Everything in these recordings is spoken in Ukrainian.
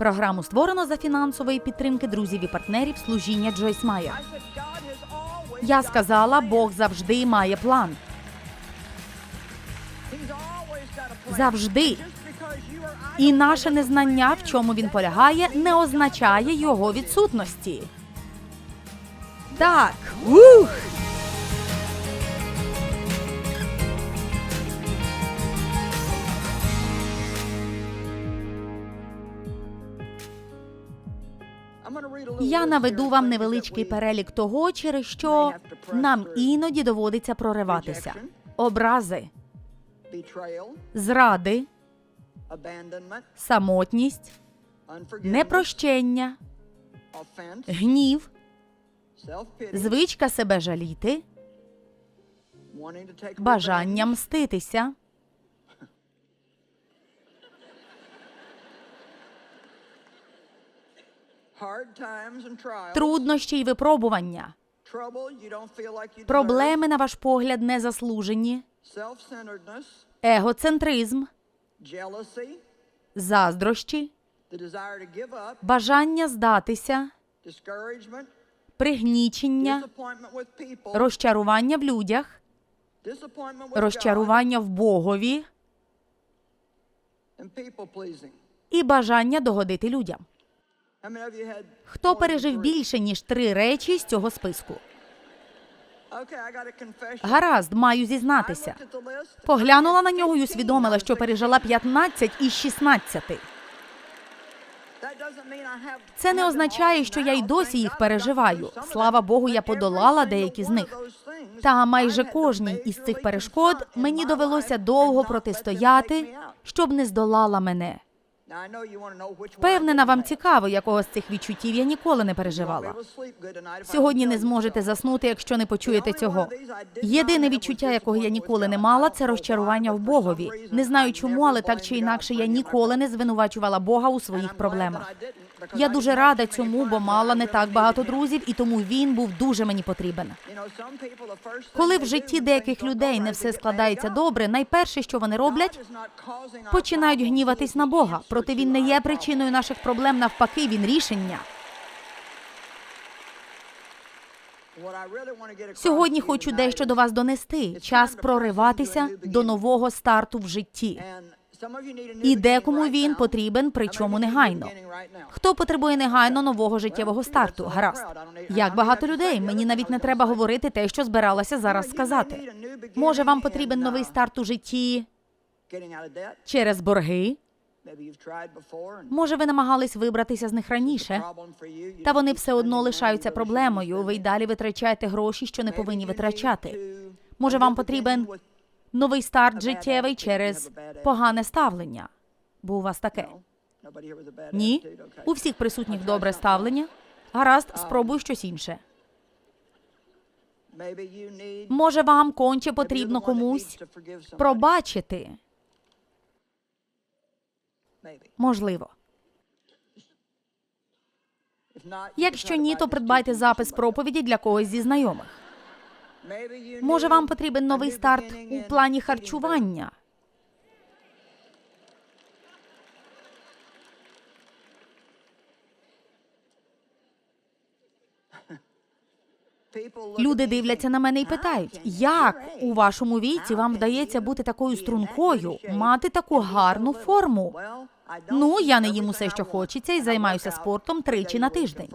Програму створено за фінансової підтримки друзів і партнерів служіння Джойс Майер. Я сказала, Бог завжди має план. Завжди. І наше незнання, в чому він полягає, не означає його відсутності. Так. Ух! Я наведу вам невеличкий перелік того, через що нам іноді доводиться прориватися: образи, зради, самотність, непрощення, гнів, звичка себе жаліти, бажання мститися, труднощі й випробування, проблеми, на ваш погляд, незаслужені, егоцентризм, заздрощі, бажання здатися, пригнічення, розчарування в людях, розчарування в Богові. І бажання догодити людям. Хто пережив більше ніж три речі з цього списку? Гаразд, маю зізнатися. Поглянула на нього і усвідомила, що пережила 15 із 16. Це не означає, що я й досі їх переживаю. Слава Богу, я подолала деякі з них. Та майже кожній із цих перешкод мені довелося довго протистояти, щоб не здолала мене. Впевнена, вам цікаво, якого з цих відчуттів я ніколи не переживала. Сьогодні не зможете заснути, якщо не почуєте цього. Єдине відчуття, якого я ніколи не мала, це розчарування в Богові. Не знаю чому, але так чи інакше я ніколи не звинувачувала Бога у своїх проблемах. Я дуже рада цьому, бо мала не так багато друзів, і тому він був дуже мені потрібен. Коли в житті деяких людей не все складається добре, найперше, що вони роблять, починають гніватись на Бога. Проте він не є причиною наших проблем, навпаки, він рішення. Сьогодні хочу дещо до вас донести. Час прориватися до нового старту в житті. І декому він потрібен, причому негайно. Хто потребує негайно нового життєвого старту? Гаразд. Як багато людей, мені навіть не треба говорити те, що збиралася зараз сказати. Може, вам потрібен новий старт у житті через борги? Може, ви намагались вибратися з них раніше, та вони все одно лишаються проблемою. Ви й далі витрачаєте гроші, що не повинні витрачати. Може, вам потрібен новий старт життєвий через погане ставлення. Бо у вас таке. Ні? У всіх присутніх добре ставлення. Гаразд, спробуй щось інше. Може, вам конче потрібно комусь пробачити. Можливо. Якщо ні, то придбайте запис проповіді для когось зі знайомих. Може, вам потрібен новий старт у плані харчування. Люди дивляться на мене і питають, як у вашому віці вам вдається бути такою стрункою, мати таку гарну форму. Ну, я не їм усе, що хочеться, і займаюся спортом тричі на тиждень.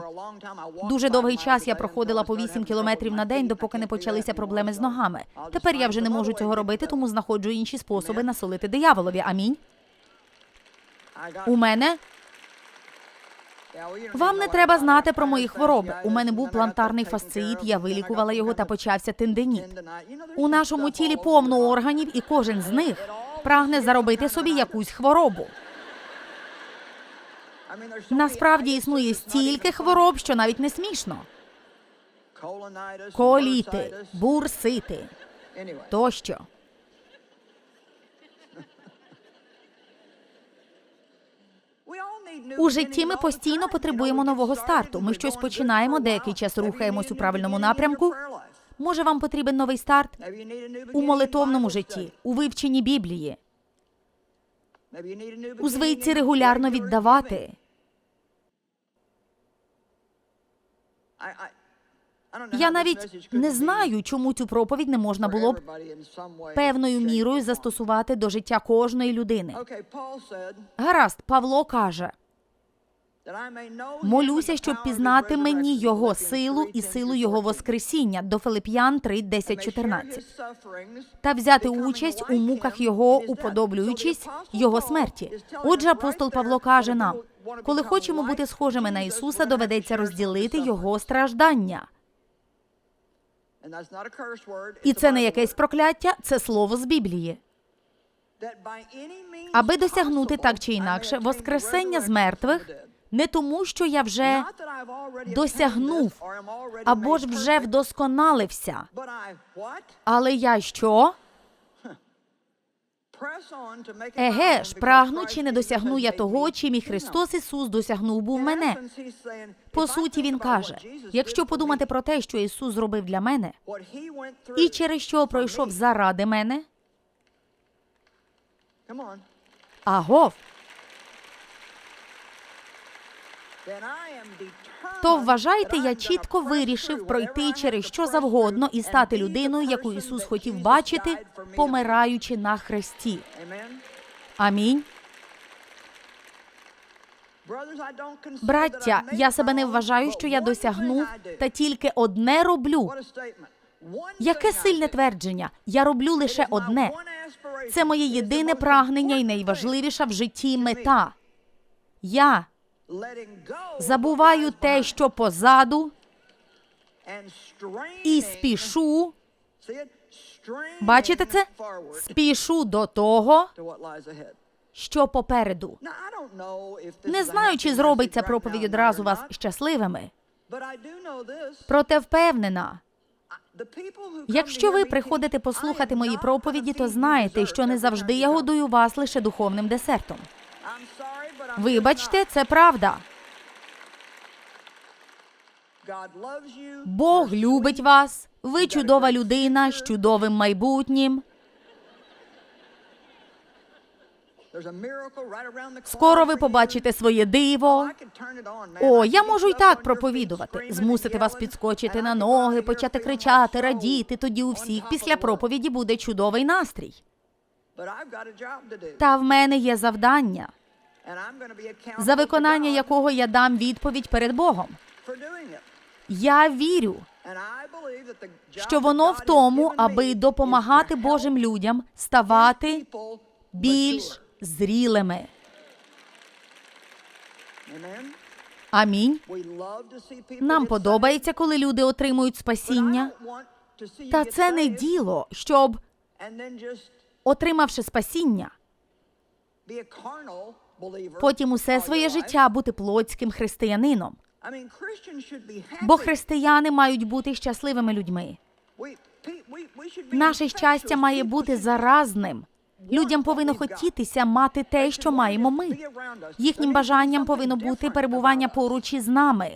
Дуже довгий час я проходила по 8 кілометрів на день, допоки не почалися проблеми з ногами. Тепер я вже не можу цього робити, тому знаходжу інші способи насолити дияволові. Амінь. У мене вам не треба знати про мої хвороби. У мене був плантарний фасциїт, я вилікувала його та почався тенденіт. У нашому тілі повно органів, і кожен з них прагне заробити собі якусь хворобу. Насправді існує стільки хвороб, що навіть не смішно. Коліти, бурсити тощо. У житті ми постійно потребуємо нового старту. Ми щось починаємо, деякий час рухаємось у правильному напрямку. Може, вам потрібен новий старт у молитовному житті, у вивченні Біблії, у звичці регулярно віддавати. Я навіть не знаю, чому цю проповідь не можна було б певною мірою застосувати до життя кожної людини. Гаразд, Павло каже: молюся, щоб пізнати мені його силу і силу його воскресіння до Филип'ян 3, 10, 14. та взяти участь у муках його, уподоблюючись його смерті. Отже, апостол Павло каже нам: коли хочемо бути схожими на Ісуса, доведеться розділити його страждання. І це не якесь прокляття, це слово з Біблії. Аби досягнути так чи інакше воскресення з мертвих, не тому, що я вже досягнув або ж вже вдосконалився. Але я що? Еге ж, прагну чи не досягну я того, чим і Христос Ісус досягнув був мене. По суті, він каже: якщо подумати про те, що Ісус зробив для мене, і через що пройшов заради мене, агов, то вважайте, я чітко вирішив пройти через що завгодно і стати людиною, яку Ісус хотів бачити, помираючи на хресті. Амінь. Браття, я себе не вважаю, що я досягнув, та тільки одне роблю. Яке сильне твердження? Я роблю лише одне. Це моє єдине прагнення і найважливіша в житті мета. Я забуваю те, що позаду, і спішу. Бачите це? Спішу до того, що попереду. Не знаю, чи зробить ця проповідь одразу вас щасливими. Проте впевнена, якщо ви приходите послухати мої проповіді, то знаєте, що не завжди я годую вас лише духовним десертом. Вибачте, це правда. Бог любить вас. Ви чудова людина з чудовим майбутнім. Скоро ви побачите своє диво. О, я можу й так проповідувати, змусити вас підскочити на ноги, почати кричати, радіти. Тоді у всіх після проповіді буде чудовий настрій. Та в мене є завдання, за виконання якого я дам відповідь перед Богом. Я вірю, що воно в тому, аби допомагати Божим людям ставати більш зрілими. Амінь. Нам подобається, коли люди отримують спасіння. Та це не діло, щоб, отримавши спасіння, потім усе своє життя бути плотським християнином. Бо християни мають бути щасливими людьми. Наше щастя має бути заразним. Людям повинно хотітися мати те, що маємо ми. Їхнім бажанням повинно бути перебування поруч із нами.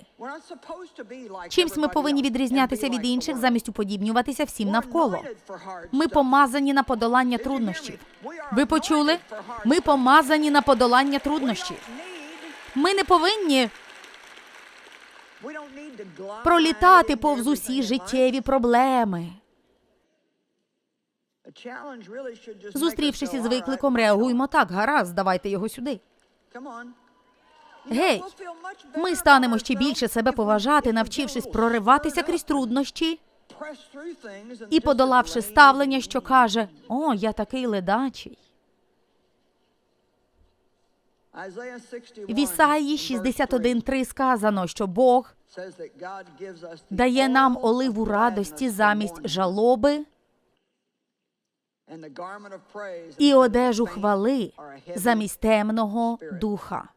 Чимсь ми повинні відрізнятися від інших, замість уподібнюватися всім навколо. Ми помазані на подолання труднощів. Ви почули? Ми помазані на подолання труднощів. Ми не повинні пролітати повз усі життєві проблеми. Зустрівшись із викликом, реагуємо так. Гаразд, давайте його сюди. Гей, ми станемо ще більше себе поважати, навчившись прориватися крізь труднощі і подолавши ставлення, що каже: О, я такий ледачий. В Ісаї 61.3 сказано, що Бог дає нам оливу радості замість жалоби і одежу хвали замість темного духа.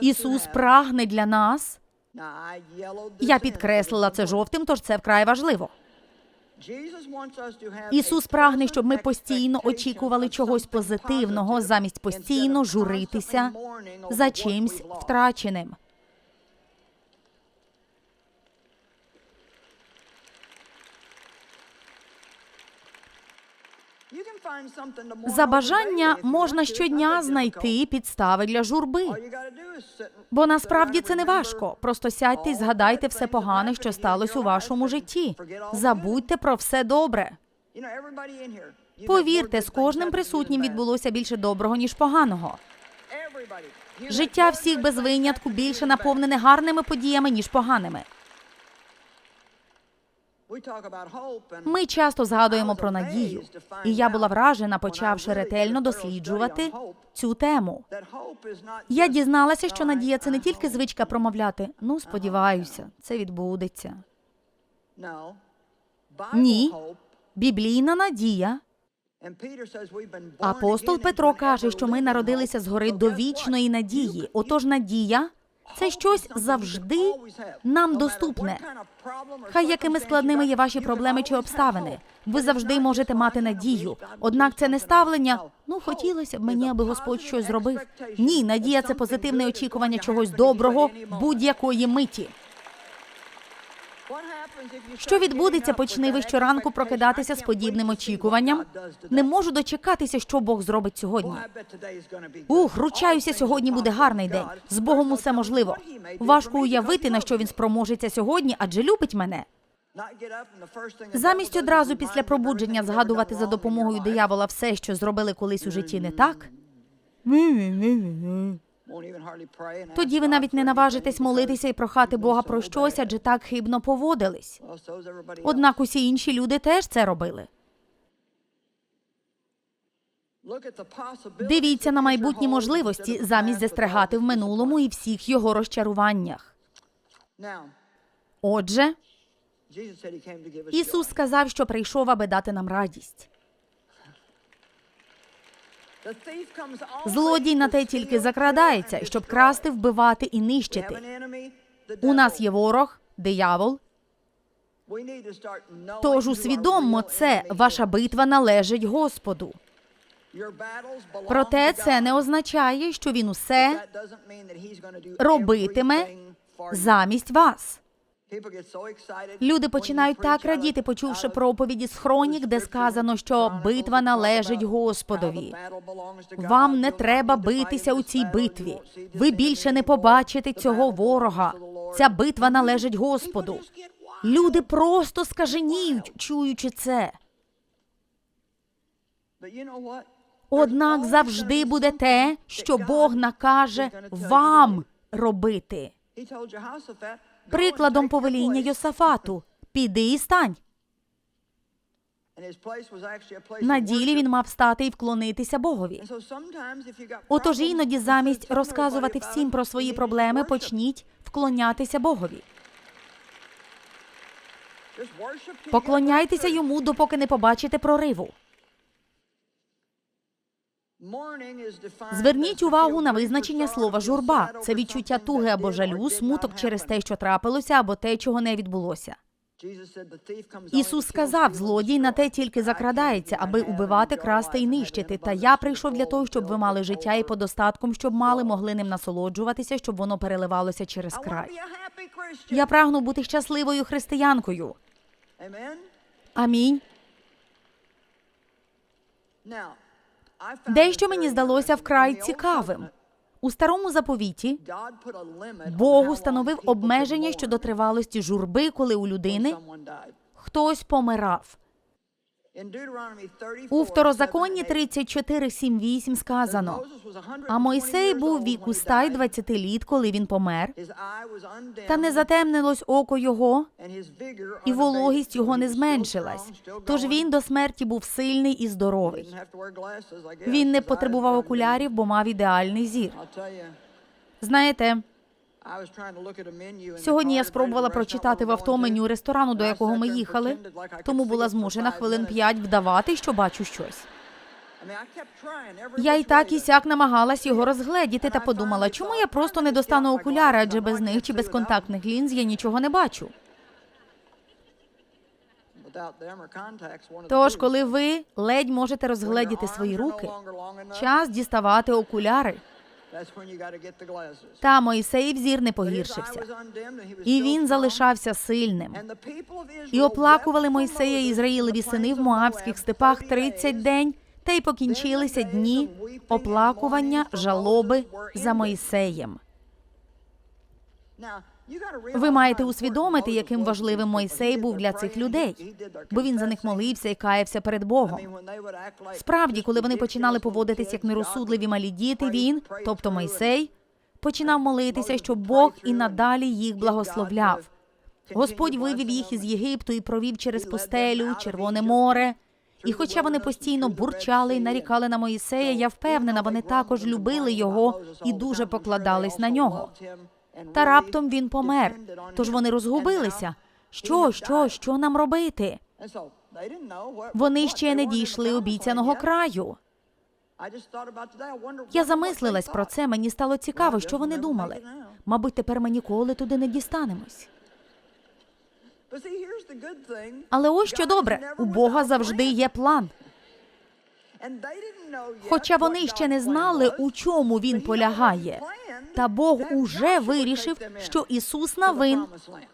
Ісус прагне для нас. Я підкреслила це жовтим, тож це вкрай важливо. Ісус прагне, щоб ми постійно очікували чогось позитивного, замість постійно журитися за чимсь втраченим. За бажання можна щодня знайти підстави для журби. Бо насправді це не важко. Просто сядьте і згадайте все погане, що сталося у вашому житті. Забудьте про все добре. Повірте, з кожним присутнім відбулося більше доброго, ніж поганого. Життя всіх без винятку більше наповнене гарними подіями, ніж поганими. Ми часто згадуємо про надію, і я була вражена, почавши ретельно досліджувати цю тему. Я дізналася, що надія це не тільки звичка промовляти. Ну, сподіваюся, це відбудеться. Ні. Біблійна надія. Апостол Петро каже, що ми народилися згори до вічної надії. Отож, надія це щось завжди нам доступне. Хай якими складними є ваші проблеми чи обставини. Ви завжди можете мати надію. Однак це не ставлення. Ну, хотілося б мені, аби Господь щось зробив. Ні, надія це позитивне очікування чогось доброго будь-якої миті. Що відбудеться, почни щоранку прокидатися з подібним очікуванням. Не можу дочекатися, що Бог зробить сьогодні. Ух, ручаюся, сьогодні буде гарний день. З Богом усе можливо. Важко уявити, на що він спроможеться сьогодні, адже любить мене. Замість одразу після пробудження згадувати за допомогою диявола все, що зробили колись у житті не так. Тоді ви навіть не наважитесь молитися і прохати Бога про щось, адже так хибно поводились. Однак усі інші люди теж це робили. Дивіться на майбутні можливості замість застрягати в минулому і всіх його розчаруваннях. Отже, Ісус сказав, що прийшов, аби дати нам радість. Злодій на те тільки закрадається, щоб красти, вбивати і нищити. У нас є ворог, диявол. Тож усвідоммо це, ваша битва належить Господу. Проте це не означає, що він усе робитиме замість вас. Люди починають так радіти, почувши проповіді з хронік, де сказано, що битва належить Господові. Вам не треба битися у цій битві. Ви більше не побачите цього ворога. Ця битва належить Господу. Люди просто скаженіють, чуючи це. Однак завжди буде те, що Бог накаже вам робити. Прикладом повеління Йосафату піди і стань. На ділі він мав стати і вклонитися Богові. Отож іноді замість розказувати всім про свої проблеми, почніть вклонятися Богові. Поклоняйтеся йому, допоки не побачите прориву. Зверніть увагу на визначення слова журба. Це відчуття туги або жалю, смуток через те, що трапилося, або те, чого не відбулося. Ісус сказав, злодій на те тільки закрадається, аби убивати, красти і нищити. Та я прийшов для того, щоб ви мали життя і подостатком, щоб мали, могли ним насолоджуватися, щоб воно переливалося через край. Я прагну бути щасливою християнкою. Амінь. Дещо мені здалося вкрай цікавим. У старому заповіті Бог установив обмеження щодо тривалості журби, коли у людини хтось помирав. У второзаконні 34.7.8 сказано, а Мойсей був віку ста й 20 літ, коли він помер, та не затемнилось око його, і вологість його не зменшилась. Тож він до смерті був сильний і здоровий. Він не потребував окулярів, бо мав ідеальний зір. Знаєте, сьогодні я спробувала прочитати в авто меню ресторану, до якого ми їхали, тому була змушена хвилин п'ять вдавати, що бачу щось. Я і так і сяк намагалась його розгледіти та подумала, чому я просто не достану окуляри, адже без них чи без контактних лінз я нічого не бачу. Тож, коли ви ледь можете розгледіти свої руки, час діставати окуляри. Та Моїсеїв зір не погіршився, і він залишався сильним. І оплакували Мойсея Ізраїлеві сини в Моабських степах 30 день. Та й покінчилися дні оплакування, жалоби за Мойсеєм. Ви маєте усвідомити, яким важливим Мойсей був для цих людей, бо він за них молився і каявся перед Богом. Справді, коли вони починали поводитись як нерозсудливі малі діти, він, тобто Мойсей, починав молитися, щоб Бог і надалі їх благословляв. Господь вивів їх із Єгипту і провів через пустелю, Червоне море. І хоча вони постійно бурчали і нарікали на Моїсея, я впевнена, вони також любили його і дуже покладались на нього. Та раптом він помер. Тож вони розгубилися. Що, що, що нам робити? Вони ще не дійшли обіцяного краю. Я замислилась про це. Мені стало цікаво, що вони думали. Мабуть, тепер ми ніколи туди не дістанемось. Але ось що добре, у Бога завжди є план. Хоча вони ще не знали, у чому він полягає. Та Бог уже вирішив, що Ісус Навин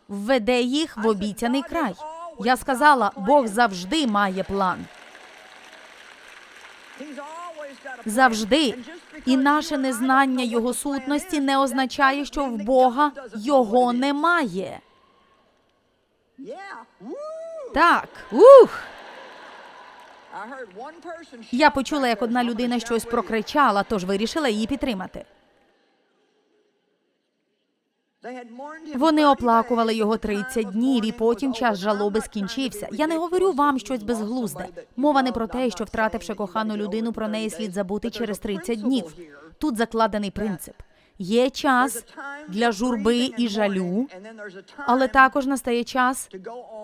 введе їх в обіцяний край. Я сказала, Бог завжди має план. Завжди. І наше незнання Його сутності не означає, що в Бога його немає. Так, ух! Я почула, як одна людина щось прокричала, тож вирішила її підтримати. Вони оплакували його 30 днів, і потім час жалоби скінчився. Я не говорю вам щось безглузде. Мова не про те, що втративши кохану людину, про неї слід забути через 30 днів. Тут закладений принцип. Є час для журби і жалю, але також настає час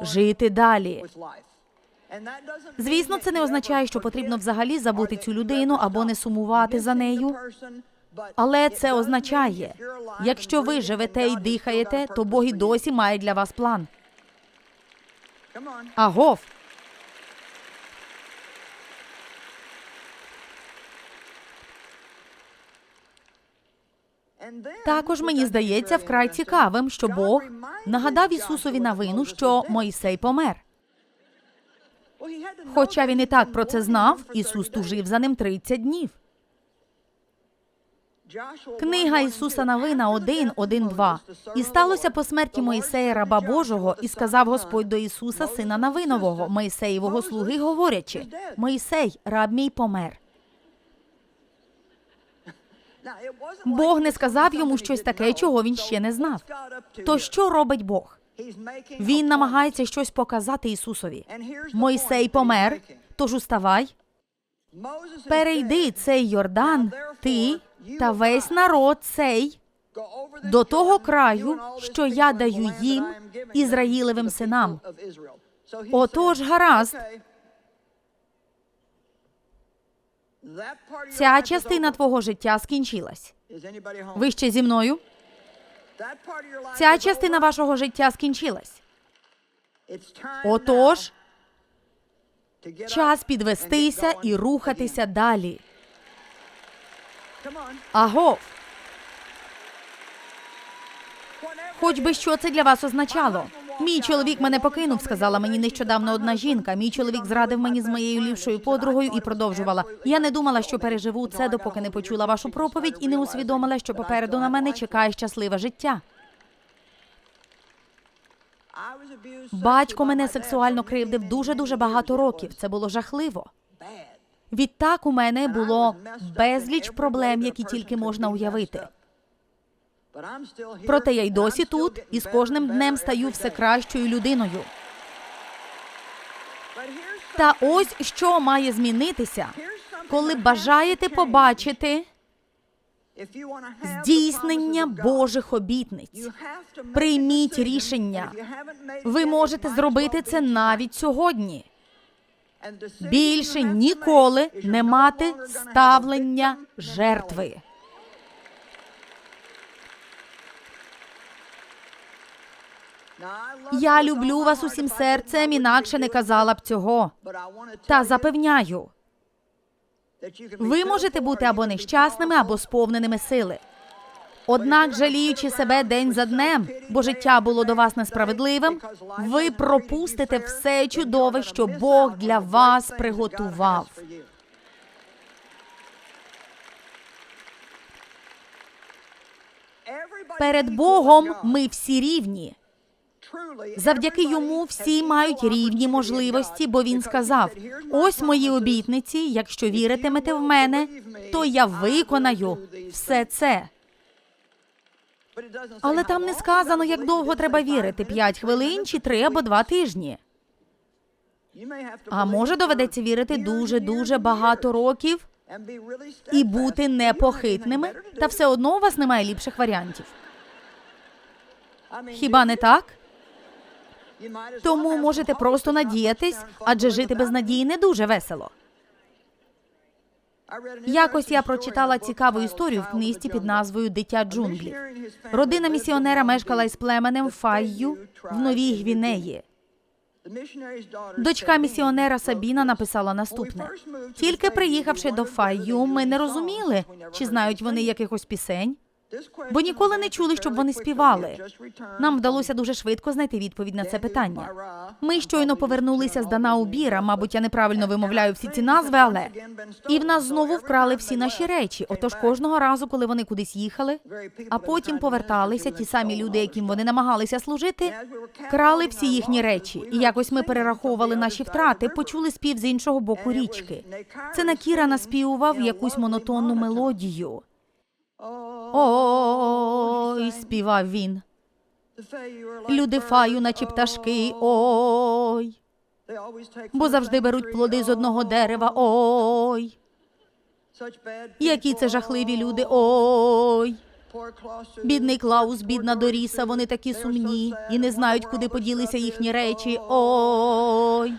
жити далі. Звісно, це не означає, що потрібно взагалі забути цю людину або не сумувати за нею. Але це означає, якщо ви живете і дихаєте, то Бог і досі має для вас план. Агов. Також мені здається вкрай цікавим, що Бог нагадав Ісусові новину, що Мойсей помер. Хоча він і так про це знав, Ісус тужив за ним 30 днів. Книга Ісуса Навина 1, 1, 2. І сталося по смерті Моїсея, раба Божого, і сказав Господь до Ісуса, сина Навинового, Моїсеєвого слуги, говорячи: Моїсей, раб мій помер. Бог не сказав йому щось таке, чого він ще не знав. То що робить Бог? Він намагається щось показати Ісусові. Мойсей помер, тож уставай, перейди цей Йордан, ти та весь народ цей до того краю, що я даю їм, Ізраїлевим синам. Отож, гаразд, ця частина твого життя скінчилась. Ви ще зі мною? Ця частина вашого життя скінчилась. Отож, час підвестися і рухатися далі. Агов. Хоч би що це для вас означало. Мій чоловік мене покинув, сказала мені нещодавно одна жінка. Мій чоловік зрадив мені з моєю ліпшою подругою і продовжувала. Я не думала, що переживу це, допоки не почула вашу проповідь, і не усвідомила, що попереду на мене чекає щасливе життя. Батько мене сексуально кривдив дуже дуже багато років. Це було жахливо. Відтак у мене було безліч проблем, які тільки можна уявити. Проте я й досі тут, і з кожним днем стаю все кращою людиною. Та ось що має змінитися, коли бажаєте побачити здійснення Божих обітниць. Прийміть рішення. Ви можете зробити це навіть сьогодні. Більше ніколи не мати ставлення жертви. Я люблю вас усім серцем, інакше не казала б цього. Та запевняю, ви можете бути або нещасними, або сповненими сили. Однак, жаліючи себе день за днем, бо життя було до вас несправедливим, ви пропустите все чудове, що Бог для вас приготував. Перед Богом ми всі рівні. Завдяки йому всі мають рівні можливості, бо він сказав: ось мої обітниці, якщо віритимете в мене, то я виконаю все це. Але там не сказано, як довго треба вірити: п'ять хвилин чи три або два тижні. А може доведеться вірити дуже дуже багато років і бути непохитними, та все одно у вас немає ліпших варіантів. Хіба не так? Тому можете просто надіятись, адже жити без надії не дуже весело. Якось я прочитала цікаву історію в книзі під назвою Дитя джунглів. Родина місіонера мешкала із племенем Файю в Новій Гвінеї. Дочка місіонера Сабіна написала наступне: тільки приїхавши до Файю, ми не розуміли, чи знають вони якихось пісень, бо ніколи не чули, щоб вони співали. Нам вдалося дуже швидко знайти відповідь на це питання. Ми щойно повернулися з Данаубіра, мабуть, я неправильно вимовляю всі ці назви, але і в нас знову вкрали всі наші речі. Отож, кожного разу, коли вони кудись їхали, а потім поверталися, ті самі люди, яким вони намагалися служити, крали всі їхні речі. І якось ми перераховували наші втрати, почули спів з іншого боку річки. Це Накіра наспівував якусь монотонну мелодію. Ой, співав він. Люди фаю, наче пташки, ой. Бо завжди беруть плоди з одного дерева. Ой. Які це жахливі люди. Ой. Бідний Клаус, бідна Доріса, вони такі сумні і не знають, куди поділися їхні речі. Ой.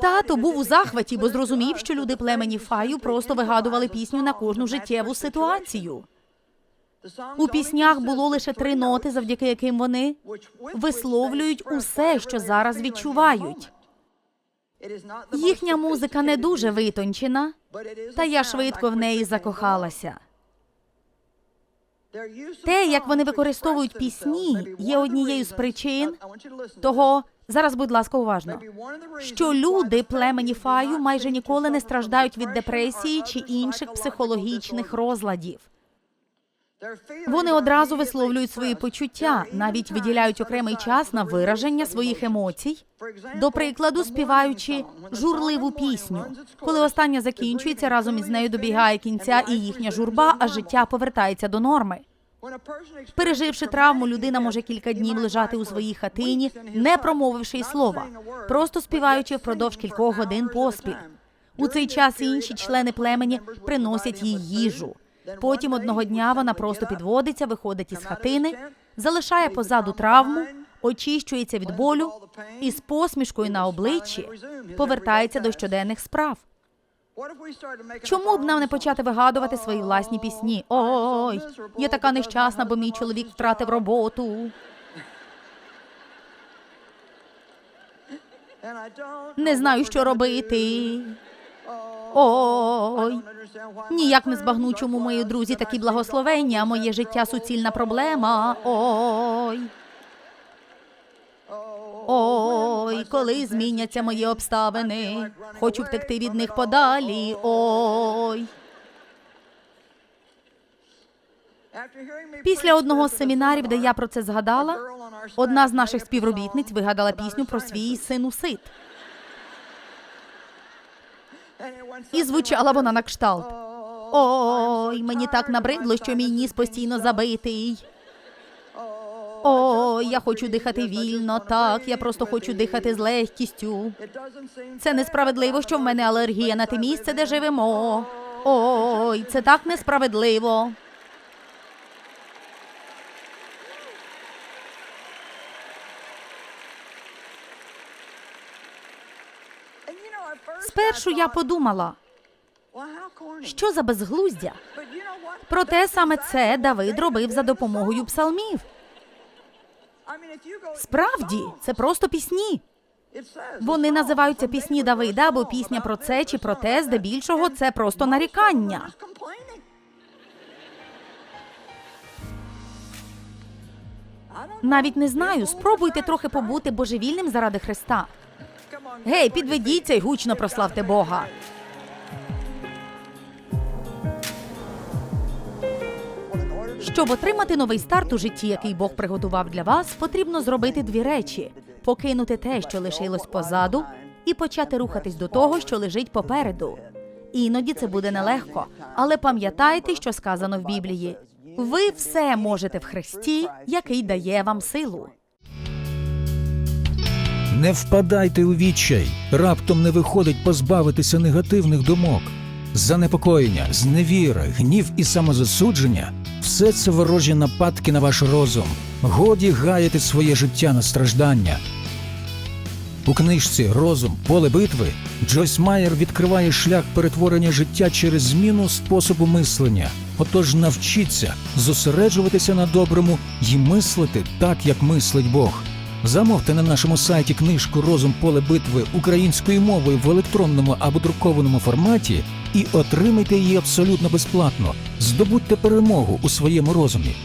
Тато був у захваті, бо зрозумів, що люди племені Фаю просто вигадували пісню на кожну життєву ситуацію. У піснях було лише три ноти, завдяки яким вони висловлюють усе, що зараз відчувають. Їхня музика не дуже витончена, та я швидко в неї закохалася. Те, як вони використовують пісні, є однією з причин того. Зараз, будь ласка, уважно, що люди племені Фаю майже ніколи не страждають від депресії чи інших психологічних розладів. Вони одразу висловлюють свої почуття, навіть виділяють окремий час на вираження своїх емоцій. До прикладу, співаючи журливу пісню. Коли остання закінчується, разом із нею добігає кінця і їхня журба, а життя повертається до норми. Переживши травму, людина може кілька днів лежати у своїй хатині, не промовивши й слова, просто співаючи впродовж кількох годин поспіль. У цей час інші члени племені приносять їй їжу. Потім одного дня вона просто підводиться, виходить із хатини, залишає позаду травму, очищується від болю і з посмішкою на обличчі повертається до щоденних справ. Чому б нам не почати вигадувати свої власні пісні? Ой, я така нещасна, бо мій чоловік втратив роботу. Не знаю, що робити. Ой, ніяк не збагну, чому мої друзі такі благословенні, а моє життя суцільна проблема. Ой. Ой, коли зміняться мої обставини, хочу втекти від них подалі. Ой. Після одного з семінарів, де я про це згадала, одна з наших співробітниць вигадала пісню про свій синусит. І звучала вона на кшталт. Ой, мені так набридло, що мій ніс постійно забитий. Ой, я хочу дихати вільно, так, я просто хочу дихати з легкістю. Це несправедливо, що в мене алергія на те місце, де живемо. Ой, це так несправедливо. Спершу я подумала, що за безглуздя. Проте саме це Давид робив за допомогою псалмів. Справді, це просто пісні. Вони називаються пісні Давида або пісня про це чи про те, здебільшого це просто нарікання. Навіть не знаю. Спробуйте трохи побути божевільним заради Христа. Гей, підведіться й гучно прославте Бога. Щоб отримати новий старт у житті, який Бог приготував для вас, потрібно зробити дві речі: покинути те, що лишилось позаду, і почати рухатись до того, що лежить попереду. Іноді це буде нелегко, але пам'ятайте, що сказано в Біблії: ви все можете в Христі, який дає вам силу. Не впадайте у відчай, раптом не виходить позбавитися негативних думок. Занепокоєння, зневіра, гнів і самозасудження все це ворожі нападки на ваш розум. Годі гаяти своє життя на страждання. У книжці Розум поле битви Джойс Майер відкриває шлях перетворення життя через зміну способу мислення. Отож навчіться зосереджуватися на доброму і мислити так, як мислить Бог. Замовте на нашому сайті книжку Розум поле битви українською мовою в електронному або друкованому форматі і отримайте її абсолютно безплатно. Здобудьте перемогу у своєму розумі.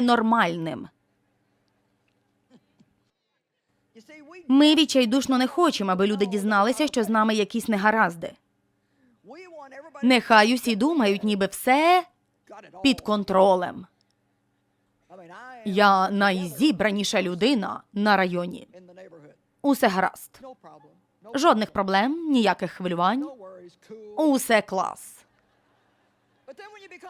Ненормальним. Ми відчайдушно не хочемо, аби люди дізналися, що з нами якісь негаразди. Нехай усі думають, ніби все під контролем. Я найзібраніша людина на районі. Усе гаразд. Жодних проблем, ніяких хвилювань. Усе клас.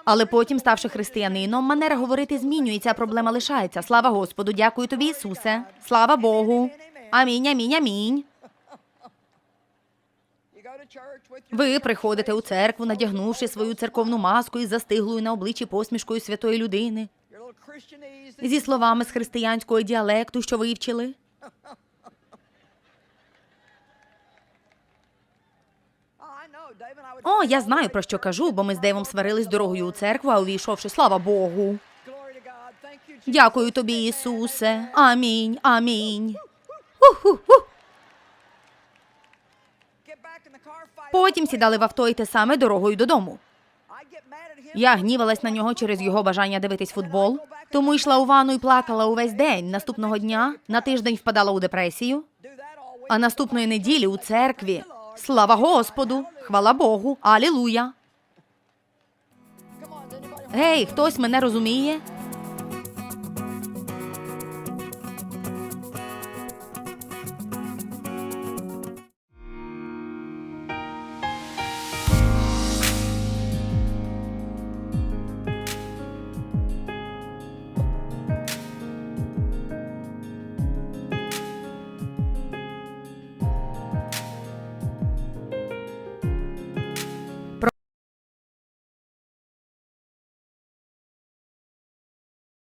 Але потім, ставши християнином, манера говорити змінюється, проблема лишається. Слава Господу, дякую тобі, Ісусе. Слава Богу. Амінь, амінь, амінь. Ви приходите у церкву, надягнувши свою церковну маску із застиглою на обличчі посмішкою святої людини, зі словами з християнського діалекту, що вивчили. О, я знаю про що кажу, бо ми з Дейвом сварились дорогою у церкву, а увійшовши, слава Богу. Дякую тобі, Ісусе. Амінь, амінь. Потім сідали в авто і те саме дорогою додому. Я гнівалась на нього через його бажання дивитись футбол, тому йшла у ванну і плакала увесь день. Наступного дня на тиждень впадала у депресію, а наступної неділі у церкві. Слава Господу! Хвала Богу! Алілуя! Гей, хтось мене розуміє?